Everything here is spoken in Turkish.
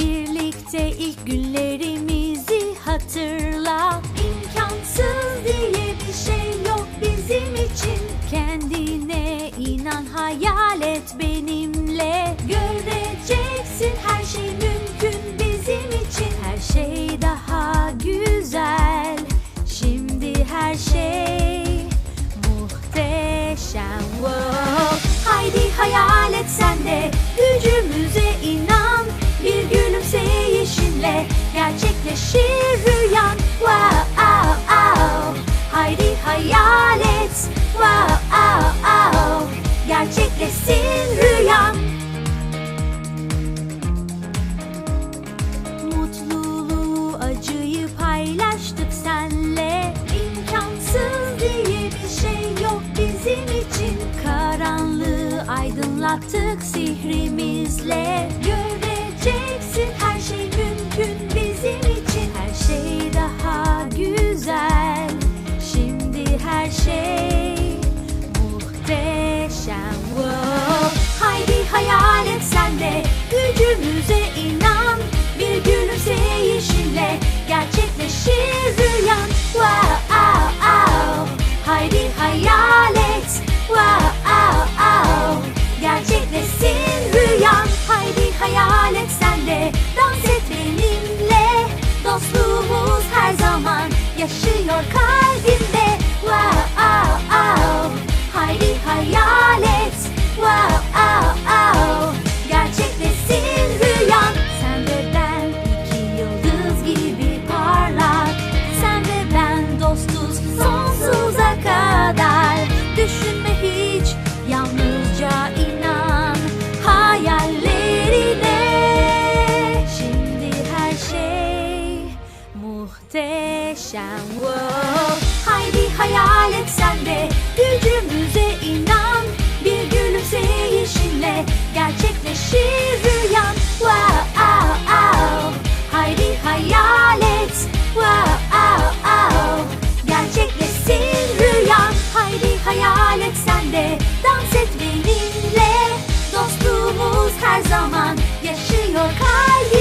Birlikte ilk günlerimizi hatırla. İmkansız diye bir şey yok bizim için. Kendine inan hayal et benimle. Göreceksin her şey mümkün bizim için. Her şey daha güzel. Şimdi her şey muhteşem. Wow. Haydi hayal aydınlattık sihrimizle. Göreceksin her şey mümkün bizim için. Her şey daha güzel. Şimdi her şey muhteşem. Wow. Haydi hayal et sen de gücümüze muhteşem world. Haydi hayal et sen de gücümüze inan. Bir gülümseyişinle gerçekleşir rüyan. Wow, wow, wow. Haydi hayal et. Wow, wow, wow. Gerçekleşsin rüyan. Haydi hayal et sen de dans et benimle. Dostluğumuz her zaman yaşıyor kalbim.